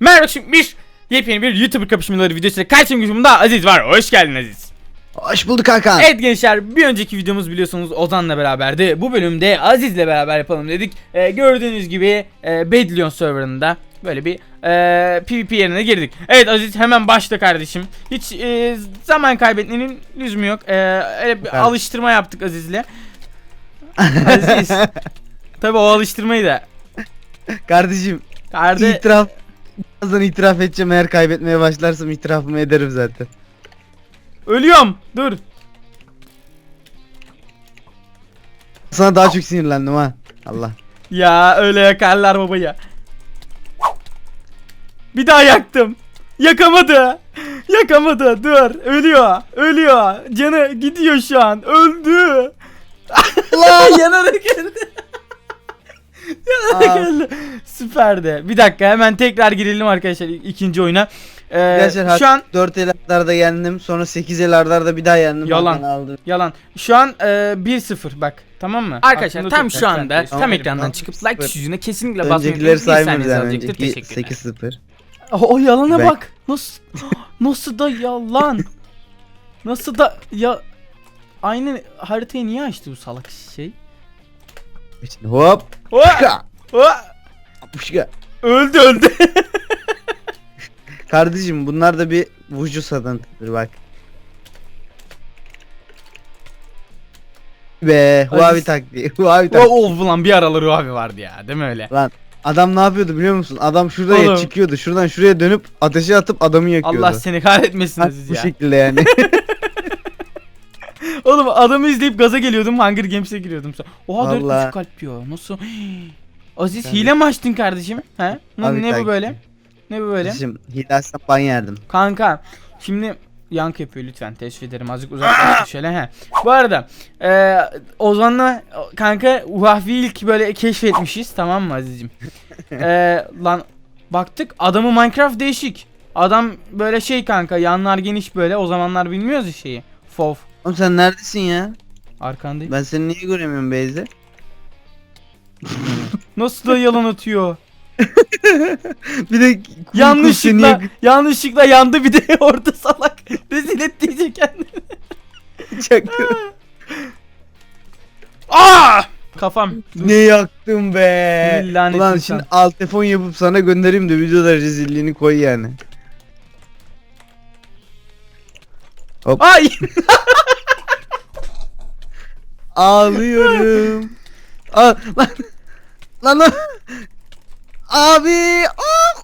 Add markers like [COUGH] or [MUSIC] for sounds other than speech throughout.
Merhaba şimdi bir yepyeni bir YouTuber kapışmaları videosuyla karşımda Aziz var. Hoş geldin Aziz. Hoş bulduk Hakan. Evet gençler bir önceki videomuz biliyorsunuz Ozan'la beraberdi. Bu bölümde Aziz'le beraber yapalım dedik. Ee, gördüğünüz gibi e, Bedlion serverında böyle bir e, PvP yerine girdik. Evet Aziz hemen başla kardeşim. Hiç e, zaman kaybetmenin lüzumu yok. E, öyle bir Evet. alıştırma yaptık Aziz'le. Aziz. [LAUGHS] Tabi o alıştırmayı da. Kardeşim Kardeş. itiraf birazdan itiraf edeceğim eğer kaybetmeye başlarsam itirafımı ederim zaten. Ölüyorum. Dur. Sana daha çok sinirlendim ha. Allah. Ya öyle yakarlar baba ya. Bir daha yaktım. Yakamadı. Yakamadı. Dur. Ölüyor. Ölüyor. Canı gidiyor şu an. Öldü. [LAUGHS] Allah! Yanarak geldi. [LAUGHS] Geldi. Süperdi. Bir dakika hemen tekrar girelim arkadaşlar ik- ikinci oyuna. Ee, Arkadaşlar şu an 4 el ardarda yendim sonra 8 el ardarda bir daha yendim. Yalan. Hakan aldı. Yalan. Şu an e, 1-0 bak tamam mı? Arkadaşlar Aklında tam şu anda Tamam. tam ekrandan çıkıp like Sıfır. tuşuna kesinlikle basmayı Öncekileri saymıyoruz yani önceki Teşekkürler. 8-0. O, o yalana Ben- bak. Nasıl [GASPS] nasıl da yalan. [LAUGHS] nasıl da ya aynı haritayı niye açtı bu salak şey? Şimdi hop. Oha! Şka. Öldü öldü. [LAUGHS] Kardeşim bunlar da bir vucu satantıdır bak. Be Huawei taktiği. Huawei taktiği. o ulan bir araları abi vardı ya değil mi öyle? Lan adam ne yapıyordu biliyor musun? Adam şuraya Oğlum. çıkıyordu. Şuradan şuraya dönüp ateşe atıp adamı yakıyordu. Allah seni kahretmesin Ha, Aziz bu ya. şekilde yani. [LAUGHS] Oğlum adamı izleyip gaza geliyordum Hunger Games'e giriyordum. sonra. Oha dört Vallahi. buçuk kalp ya. Nasıl? [GASPS] Aziz hile mi açtın kardeşim? He? Ne, Abi ne bu böyle? Ne bu böyle? Kardeşim hile açsam ban yerdim. Kanka şimdi yankı yapıyor lütfen teşvik ederim azıcık uzaklaştık [LAUGHS] şöyle he. Bu arada e, Ozan'la kanka Huawei'yi ilk böyle keşfetmişiz tamam mı Aziz'cim? [LAUGHS] E, lan baktık adamı Minecraft değişik. Adam böyle şey kanka yanlar geniş böyle o zamanlar bilmiyoruz ya şeyi. Fov Oğlum sen neredesin ya? arkandayım. Ben seni niye göremiyorum Beyze? [LAUGHS] Nasıl da yalan atıyor. [LAUGHS] bir de kum- kum seni yanlışlıkla yanlışlıkla yandı bir de [LAUGHS] orada salak rezil ettiyse kendini. yaktı. Aa! Kafam. ne yaktım be. Lanet Ulan şimdi alt telefon yapıp sana göndereyim de videoda rezilliğini koy yani. Ay! Ağlıyorum. Aa, lan lan lan. Abi. ah!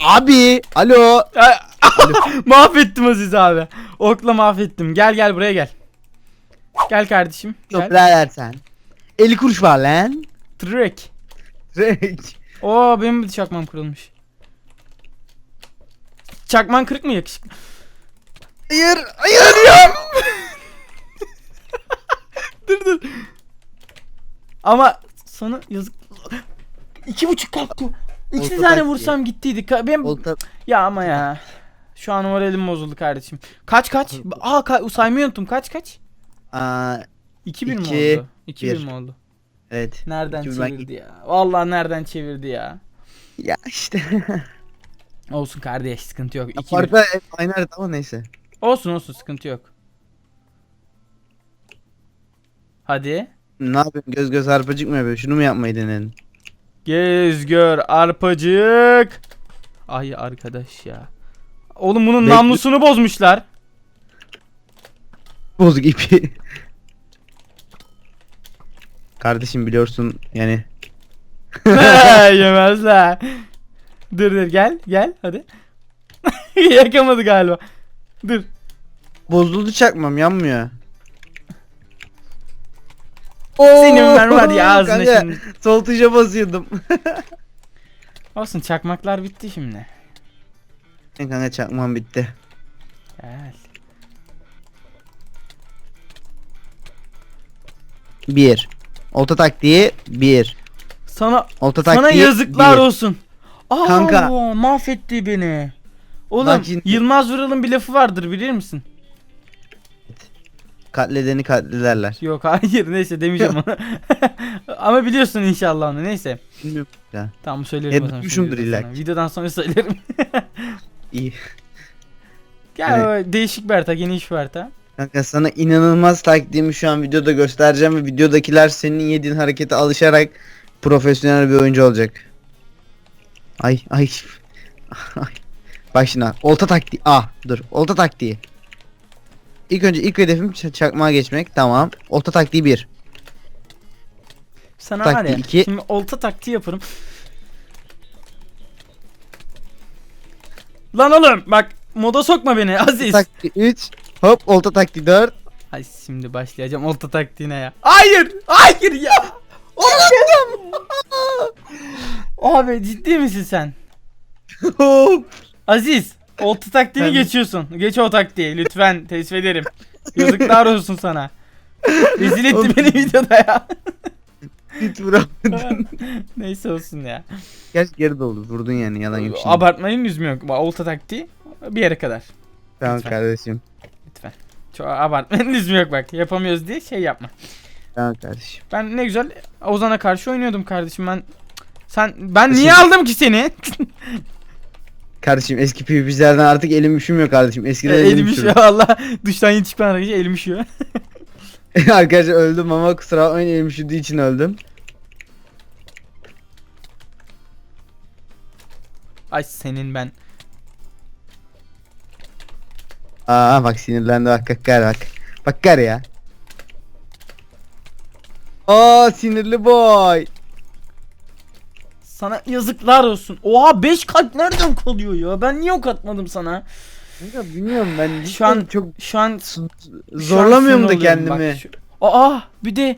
Abi. Alo. [LAUGHS] mahvettim Aziz abi. Okla mahvettim. Gel gel buraya gel. Gel kardeşim. Yok Gel. birader sen. 50 kuruş var lan. Trek. Direkt. Oo benim bir çakmam kırılmış. Çakman kırık mı yakışıklı? Hayır. Hayır. Ölüyorum. [LAUGHS] dur dur. Ama sana yazık. İki buçuk kalktı. İki Olta tane tak vursam gittiydi. Ka- Benim... Olta. Ya ama ya. Şu an moralim bozuldu kardeşim. Kaç kaç? Aa ka- saymayı unuttum. Kaç kaç? Aa, 2000 mi İki, oldu? 2000 bir. mi oldu? evet. Nereden 2000 ben çevirdi ya? Vallahi nereden çevirdi ya? Ya işte. [LAUGHS] Olsun kardeş sıkıntı yok. 2000. Harita hep aynı harita ama neyse. Olsun olsun sıkıntı yok. Hadi. Ne yapayım göz göz harpacık mı yapıyor? Şunu mu yapmayı denedin? Gez gör arpacık. Ay arkadaş ya. Oğlum bunun Bekle- namlusunu bozmuşlar. Bozuk ipi. Kardeşim biliyorsun yani. [LAUGHS] Yemezler. Dur dur gel gel hadi. [LAUGHS] Yakamadı galiba. Dur. Bozuldu çakmam yanmıyor. Senin ben var ya ağzına Kanka, şimdi. Sol tuşa basıyordum. [LAUGHS] Olsun çakmaklar bitti şimdi. kanka çakmam bitti. Gel. Bir. Olta taktiği bir. Sana Olta taktiği sana yazıklar bir. olsun. Aa, Kanka. mahvetti beni. Oğlum Bak şimdi- Yılmaz Vural'ın bir lafı vardır bilir misin? Katledeni katlederler. Yok hayır neyse demeyeceğim onu. [LAUGHS] Ama biliyorsun inşallah onu neyse. Bilmiyorum ya. Tamam söylerim Ya o zaman. duymuşumdur videodan illa sonra. Videodan sonra söylerim. [LAUGHS] İyi. Gel o değişik harita geniş harita. Kanka sana inanılmaz taktiğimi şu an videoda göstereceğim ve videodakiler senin yediğin harekete alışarak profesyonel bir oyuncu olacak. Ay ay. [LAUGHS] ay. Bak, olta taktiği. Ah dur olta taktiği. İlk önce ilk hedefim çakmağa geçmek. Tamam. Olta taktiği 1. Sana var Taktiği ya iki. şimdi olta taktiği yaparım. Lan oğlum bak moda sokma beni Aziz. Taktiği 3. Hop olta taktiği 4. Ay şimdi başlayacağım olta taktiğine ya. Hayır! Hayır ya! Oğlum! [LAUGHS] Abi ciddi misin sen? [LAUGHS] Aziz, olta taktiğini Ben- geçiyorsun. Geç o taktiği lütfen teessüf ederim. Yazıklar olsun sana. Rezil etti beni videoda ya. Git vuramadın. [LAUGHS] Neyse olsun ya. Gerçi geri doldu. Vurdun yani yalan yok şimdi. Abartmanın lüzumu yok. Olta taktiği bir yere kadar. Tamam lütfen. kardeşim. Lütfen. Çok abartmanın lüzumu yok bak. Yapamıyoruz diye şey yapma. Tamam kardeşim. Ben ne güzel Ozan'a karşı oynuyordum kardeşim ben. Sen ben Şimdi- niye aldım ki seni? [LAUGHS] Kardeşim eski PvP'lerden artık elim üşümüyor kardeşim. Eskiden elim, elim üşüyor valla. Duştan yeni çıkan arkadaşlar elim üşüyor. [LAUGHS] Arkadaşlar öldüm ama kusura bakmayın elim üşüdüğü için öldüm. Ay senin ben. Aa bak sinirlendi bak kakkar bak. Bakkar ya. Aa sinirli boy. Sana yazıklar olsun. Oha 5 kalp nereden kalıyor ya? Ben niye ok atmadım sana? Kanka bilmiyorum ben Şu an çok şu an zorlamıyorum da kendimi. bak şu- Aa bir de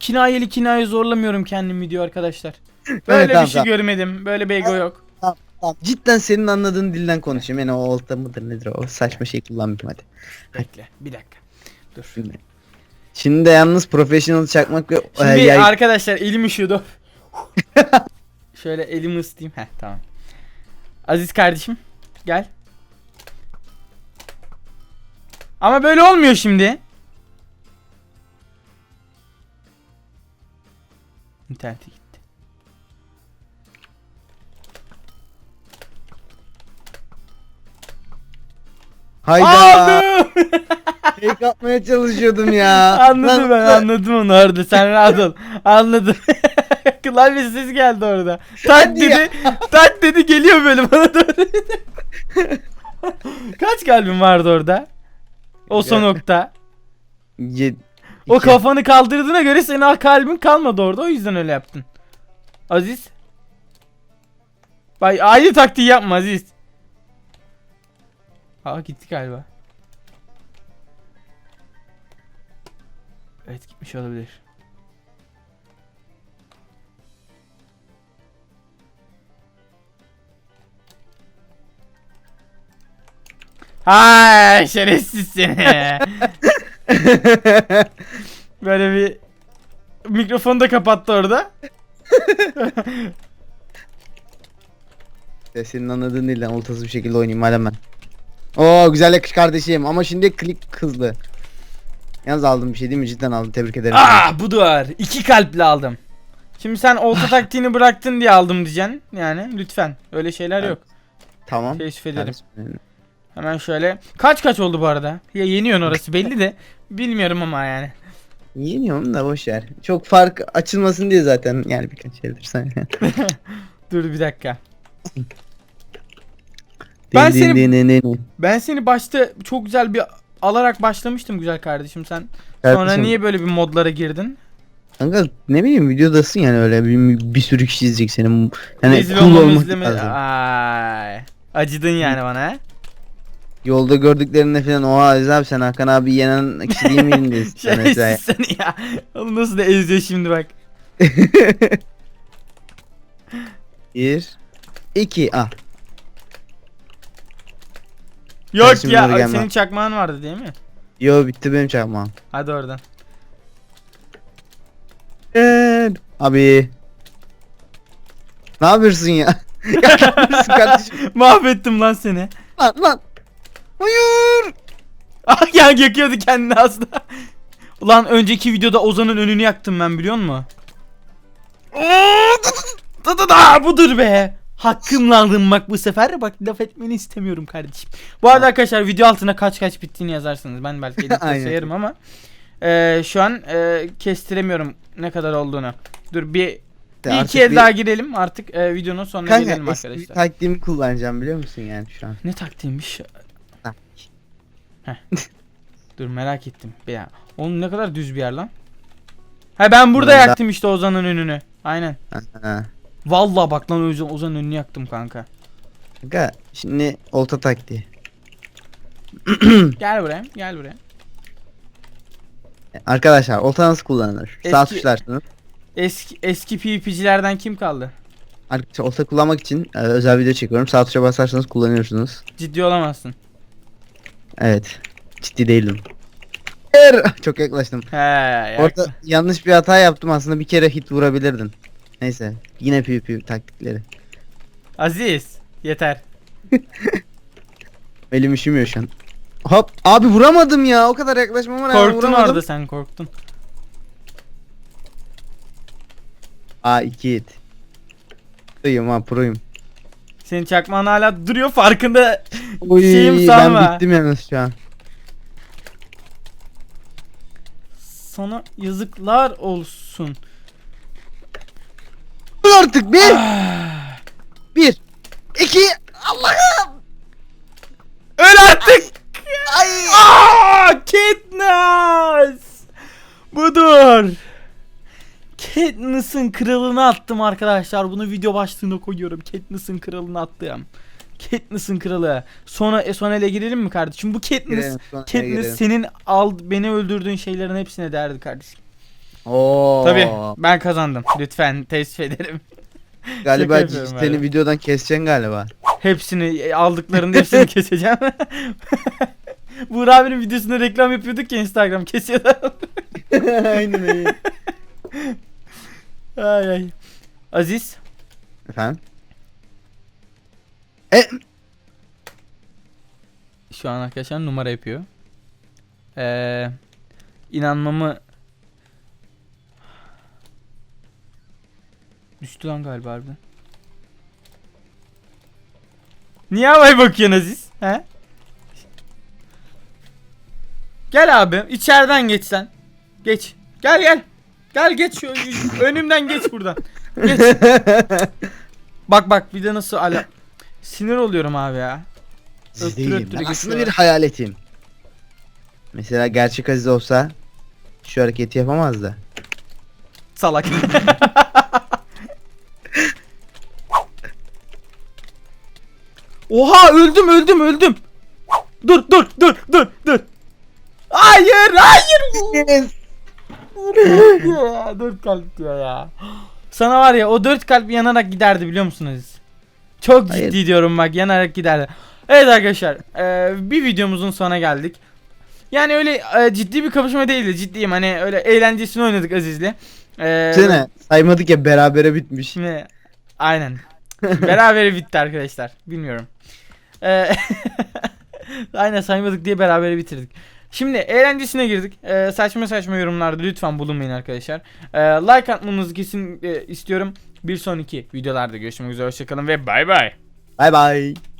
kinayeli kinaye zorlamıyorum kendimi diyor arkadaşlar. Böyle tamam, bir şey tamam. görmedim. Böyle bir ego yok. Tamam, Cidden senin anladığın dilden konuşayım. Yani o olta mıdır nedir o saçma şey kullanmayayım hadi. Bekle bir dakika. Dur. Şimdi, Şimdi de yalnız professional çakmak ve Şimdi e, yay- arkadaşlar elim üşüyordu. [LAUGHS] Şöyle elimi ısıtayım. Heh tamam. Aziz kardeşim gel. Ama böyle olmuyor şimdi. İnternete gitti. Hayda. Fake atmaya çalışıyordum ya. anladım ben anladım onu orada sen rahat ol. Anladım. [LAUGHS] Klavye ses geldi orada. Tak Hadi ya. dedi. tak dedi geliyor böyle bana doğru. [LAUGHS] Kaç kalbin vardı orada? O son Ya. nokta. Ye- O iki. kafanı kaldırdığına göre senin kalbin kalmadı orada. O yüzden öyle yaptın. Aziz. Bak aynı taktiği yapma Aziz. Aa gitti galiba. Evet gitmiş olabilir. Hay şerefsiz seni. [LAUGHS] Böyle bir mikrofonu da kapattı orada. [LAUGHS] Ya senin anladığın dilden oltasız bir şekilde oynayayım madem ben. Oo güzel yakış kardeşim ama şimdi klik hızlı. Yalnız aldım bir şey değil mi? Cidden aldım. Tebrik ederim. Ah budur. İki kalple aldım. Şimdi sen olta [LAUGHS] taktiğini bıraktın diye aldım diyeceksin. Yani lütfen. Öyle şeyler Evet. yok. Tamam. Teessüf ederim. Kardeşim. Hemen şöyle. Kaç kaç oldu bu arada? Ya yeniyorsun orası [LAUGHS] belli de. Bilmiyorum ama yani. Yeniyorum da boş ver. Çok fark açılmasın diye zaten yani birkaç eldir sen. [LAUGHS] Dur bir dakika. Ben Din, seni- din, din, din, din. Ben seni başta çok güzel bir alarak başlamıştım güzel kardeşim sen. Sonra Kardeşim, niye böyle bir modlara girdin? Kanka ne bileyim videodasın yani öyle bir, bir sürü kişi izleyecek senin. Yani Rezil cool olmak izleme- lazım. Ay. Acıdın yani bana? Yolda gördüklerinde falan oha Aziz abi sen Hakan abi yenen kişi değil miydin diye sen [LAUGHS] mesela. Seni ya. Oğlum nasıl da eziyor şimdi bak. [LAUGHS] Bir. iki. Ah. Yok ya doğru gelme. senin çakmağın vardı değil mi? Yo bitti benim çakmağım. Hadi oradan. Evet. Abi. Ne yapıyorsun ya? [LAUGHS] ya ne yapıyorsun kardeşim? [LAUGHS] Mahvettim lan seni. Lan lan. Hayır. [LAUGHS] Ah ya yakıyordu kendini aslında. Ulan önceki videoda Ozan'ın önünü yaktım ben biliyor musun? Da da da budur be. Hakkımla aldım bak bu sefer bak laf etmeni istemiyorum kardeşim. Bu arada arkadaşlar video altına kaç kaç bittiğini yazarsınız. Ben belki [LAUGHS] editte Aynen. sayarım ama e, şu an e, kestiremiyorum ne kadar olduğunu. Dur bir, bir Artık iki el bir- daha girelim artık e, videonun sonuna gelelim Kanka eski bir arkadaşlar. taktiğimi kullanacağım biliyor musun yani şu an? Ne taktiğiymiş? Ha. Heh. [LAUGHS] Dur merak ettim. Ya, oğlum ne kadar düz bir yer lan. Ha ben burada de- yaktım işte Ozan'ın önünü. Aynen. Ha. Vallahi bak lan Ozan, Ozan'ın önünü yaktım kanka. Kanka şimdi olta taktiği. Gel buraya, gel buraya. Arkadaşlar olta nasıl kullanılır? Sağ Eski- tuşlarsınız. Eski eski PvP'cilerden kim kaldı? Arkadaşlar olta kullanmak için e, özel video çekiyorum. Sağ tuşa basarsanız kullanıyorsunuz. Ciddi olamazsın. Evet. Ciddi değilim. Hayır. [LAUGHS] Çok yaklaştım. He. Orada yanlış bir hata yaptım aslında bir kere hit vurabilirdin. Neyse yine PvP taktikleri. Aziz, yeter. [LAUGHS] Elim üşümüyor şu an. Hop abi vuramadım ya o kadar yaklaşmama rağmen Korktun vuramadım. orada sen korktun. Aa iki hit. Proyum ha proyum. Senin çakmağın hala duruyor farkında. [LAUGHS] Oy, Şeyim sanma. ben bittim yalnız şu an. Sana yazıklar olsun. Artık bir. bir. iki. Allah'ım. Öl artık. Ay. Aa, Katniss. Budur. Katniss'ın kralını attım arkadaşlar. Bunu video başlığına koyuyorum. Katniss'ın kralını attım. Katniss'ın kralı. Sonra e, son ele girelim mi kardeşim? Bu Katniss Girelim, Katniss girelim. senin al beni öldürdüğün şeylerin hepsine değerli kardeşim. Oo. Tabii ben kazandım. Lütfen teessüf ederim. [LAUGHS] Galiba Şaka yapıyorum seni videodan keseceksin galiba. Hepsini e, aldıklarında hepsini [LAUGHS] keseceğim. [LAUGHS] Buğra abinin videosunda reklam yapıyorduk ya Instagram kesiyorlar. aynen aynen. ay ay. Aziz Efendim? E, şu an arkadaşlar numara yapıyor. Ee, inanmamı Düştü lan galiba harbiden. Niye havaya bakıyorsun Aziz? He? Gel abi içeriden geç sen. Geç. Gel gel. Gel geç önümden geç buradan. Geç. Bak bak bir de nasıl ala sinir oluyorum abi ya. Siz Öttürü değilim. öttürü Ben aslında bir hayaletim. Mesela gerçek Aziz olsa şu hareketi yapamazdı. Salak. [LAUGHS] Oha öldüm öldüm öldüm. Dur dur dur dur dur. Hayır hayır. ya, [LAUGHS] dört kalp diyor ya. Sana var ya o dört kalp yanarak giderdi biliyor musunuz? Çok ciddi Hayır. diyorum bak yanarak giderdi. Evet arkadaşlar e, bir videomuzun sonuna geldik. Yani öyle e, ciddi bir kapışma değildi ciddiyim hani öyle eğlencesini oynadık Aziz'le. E, Sene saymadık ya berabere bitmiş. Şimdi aynen. [LAUGHS] Beraber bitti arkadaşlar. Bilmiyorum. Ee, [LAUGHS] aynen saymadık diye beraber bitirdik. Şimdi eğlencesine girdik. Ee, saçma saçma yorumlarda lütfen bulunmayın arkadaşlar. Ee, like atmanızı kesin e, istiyorum. Bir sonraki videolarda görüşmek üzere. Hoşçakalın ve bay bay. Bay bay.